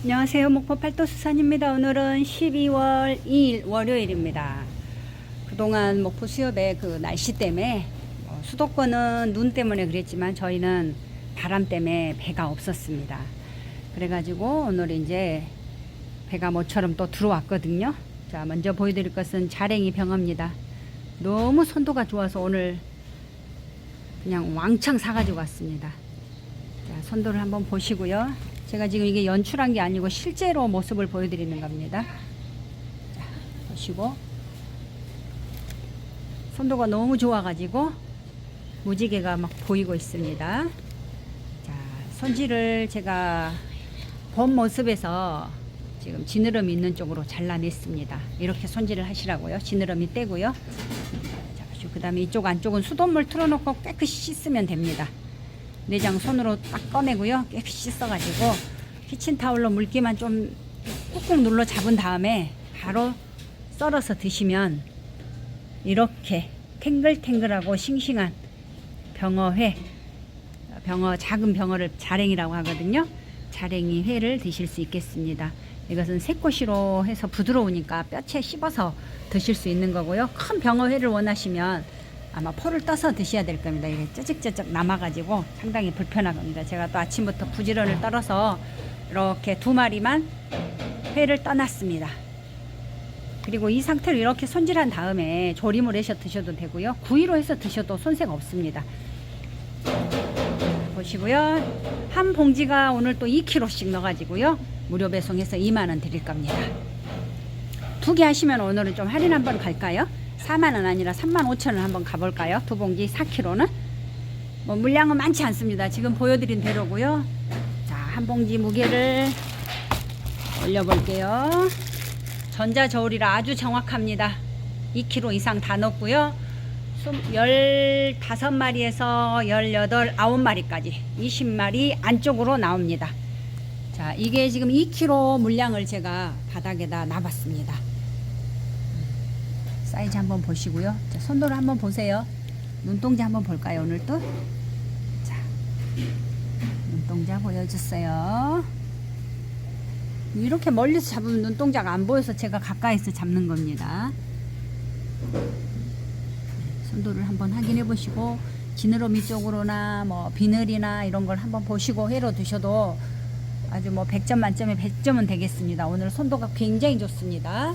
안녕하세요. 목포 팔도수산입니다. 오늘은 12월 2일 월요일입니다. 그동안 목포 수협의 그 날씨 때문에 어, 수도권은 눈 때문에 그랬지만 저희는 바람 때문에 배가 없었습니다. 그래가지고 오늘 이제 배가 모처럼 또 들어왔거든요. 자, 먼저 보여드릴 것은 자랭이 병어입니다. 너무 선도가 좋아서 오늘 그냥 왕창 사가지고 왔습니다. 자, 선도를 한번 보시고요. 제가 지금 이게 연출한 게 아니고 실제로 모습을 보여드리는 겁니다. 자, 보시고 선도가 너무 좋아가지고 무지개가 막 보이고 있습니다. 자, 손질을 제가 본 모습에서 지금 지느러미 있는 쪽으로 잘라냈습니다. 이렇게 손질을 하시라고요. 지느러미 떼고요. 자, 그 다음에 이쪽 안쪽은 수돗물 틀어놓고 깨끗이 씻으면 됩니다. 내장 손으로 딱 꺼내고요. 깨끗이 씻어가지고 키친타올로 물기만 좀 꾹꾹 눌러 잡은 다음에 바로 썰어서 드시면 이렇게 탱글탱글하고 싱싱한 병어회, 병어 작은 병어를 자랭이라고 하거든요. 자랭이 회를 드실 수 있겠습니다. 이것은 새꼬시로 해서 부드러우니까 뼈채 씹어서 드실 수 있는 거고요. 큰 병어회를 원하시면 아마 포를 떠서 드셔야 될 겁니다. 이게 쩌적쩌적 남아가지고 상당히 불편한 겁니다. 제가 또 아침부터 부지런을 떨어서 이렇게 두 마리만 회를 떠났습니다. 그리고 이 상태로 이렇게 손질한 다음에 조림을 해서 드셔도 되고요. 구이로 해서 드셔도 손색 없습니다. 보시고요. 한 봉지가 오늘 또 2kg씩 넣어가지고요. 무료 배송해서 2만원 드릴 겁니다. 두 개 하시면 오늘은 좀 할인 한번 갈까요? 4만원 아니라 3만 5천원 한번 가볼까요? 두 봉지 4kg는? 뭐 물량은 많지 않습니다. 지금 보여드린 대로고요. 자, 한 봉지 무게를 올려볼게요. 전자저울이라 아주 정확합니다. 2kg 이상 다 넣고요. 15마리에서 18, 9마리까지 20마리 안쪽으로 나옵니다. 자, 이게 지금 2kg 물량을 제가 바닥에다 놔봤습니다. 사이즈 한번 보시고요. 자, 손도를 한번 보세요. 눈동자 한번 볼까요, 오늘 또? 자, 눈동자 보여줬어요. 이렇게 멀리서 잡으면 눈동자가 안 보여서 제가 가까이서 잡는 겁니다. 손도를 한번 확인해 보시고 지느러미 쪽으로나 뭐 비늘이나 이런 걸 한번 보시고 회로 드셔도 아주 뭐 100점 만점에 100점은 되겠습니다. 오늘 손도가 굉장히 좋습니다.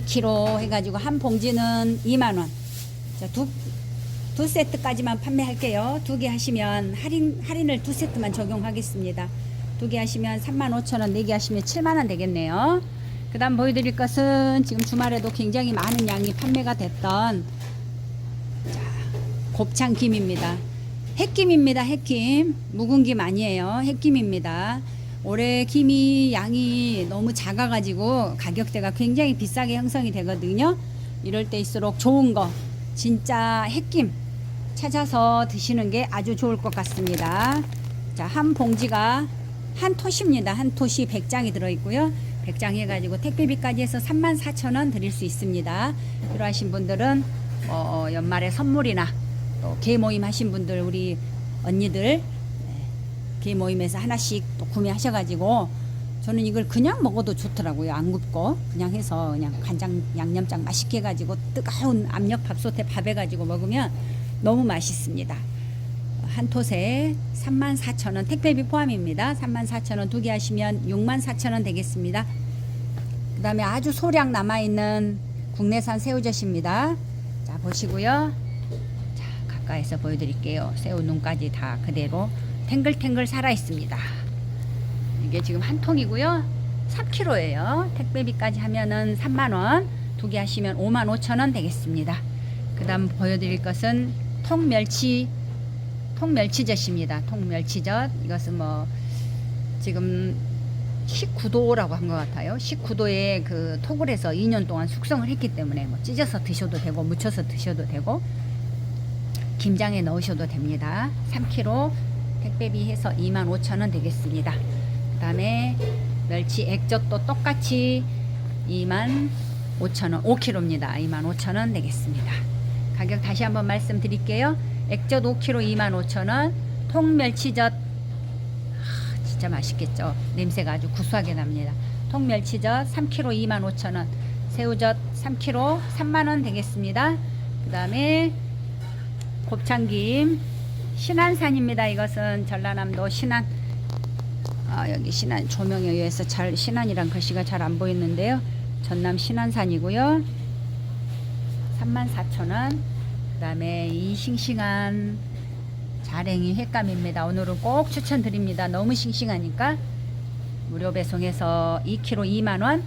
2kg 해가지고 한 봉지는 2만원. 자, 두, 두 세트까지만 판매할게요. 두 개 하시면 할인, 할인을 두 세트만 적용하겠습니다. 두 개 하시면 35,000원, 네 개 하시면 7만원 되겠네요. 그 다음 보여드릴 것은 지금 주말에도 굉장히 많은 양이 판매가 됐던 자, 곱창 김입니다. 핵김입니다. 핵김. 묵은 김 아니에요. 핵김입니다. 올해 김이 양이 너무 작아가지고 가격대가 굉장히 비싸게 형성이 되거든요. 이럴 때일수록 좋은 거, 진짜 핵김 찾아서 드시는 게 아주 좋을 것 같습니다. 자, 한 봉지가 한 톳입니다. 한 톳이 100장이 들어있고요. 100장 해가지고 택배비까지 해서 34,000원 드릴 수 있습니다. 필요하신 분들은 어, 연말에 선물이나 또 개모임 하신 분들 우리 언니들 네, 개모임에서 하나씩 또 구매하셔가지고 저는 이걸 그냥 먹어도 좋더라고요. 안 굽고 그냥 해서 그냥 간장 양념장 맛있게 해가지고 뜨거운 압력 밥솥에 밥 해가지고 먹으면 너무 맛있습니다. 한 톳에 34,000원 택배비 포함입니다. 34,000원 두 개 하시면 64,000원 되겠습니다. 그 다음에 아주 소량 남아있는 국내산 새우젓입니다. 자 보시고요. 자 가까이서 보여드릴게요. 새우 눈까지 다 그대로 탱글탱글 살아있습니다. 이게 지금 한 통이고요. 3kg예요. 택배비까지 하면은 3만원 두 개 하시면 5만 5천원 되겠습니다. 그 다음 보여드릴 것은 통멸치 통멸치젓입니다. 통멸치젓 이것은 뭐 지금 19도라고 한 것 같아요. 19도에 그 톡을 해서 2년 동안 숙성을 했기 때문에 뭐 찢어서 드셔도 되고 무쳐서 드셔도 되고 김장에 넣으셔도 됩니다. 3kg 택배비 해서 25,000원 되겠습니다. 그 다음에 멸치 액젓도 똑같이 25,000원 5kg입니다. 25,000원 되겠습니다. 가격 다시 한번 말씀드릴게요. 액젓 5kg 25,000원, 통멸치젓 하, 진짜 맛있겠죠. 냄새가 아주 구수하게 납니다. 통멸치젓 3kg 25,000원, 새우젓 3kg 3만원 되겠습니다. 그 다음에 곱창김 신안산입니다. 이것은 전라남도 신안 아, 여기 신안 조명에 의해서 잘 신안이란 글씨가 잘 안 보이는데요. 전남 신안산이고요. 34,000원. 그다음에 이 싱싱한 자랭이 횟감입니다. 오늘은 꼭 추천드립니다. 너무 싱싱하니까 무료 배송해서 2kg 2만 원,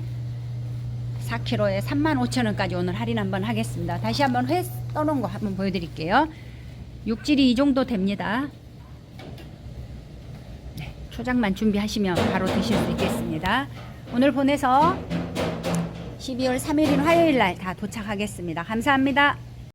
4kg에 3만 5천 원까지 오늘 할인 한번 하겠습니다. 다시 한번 회 떠놓은 거 한번 보여드릴게요. 육질이 이 정도 됩니다. 네, 초장만 준비하시면 바로 드실 수 있겠습니다. 오늘 보내서 12월 3일인 화요일 날 다 도착하겠습니다. 감사합니다.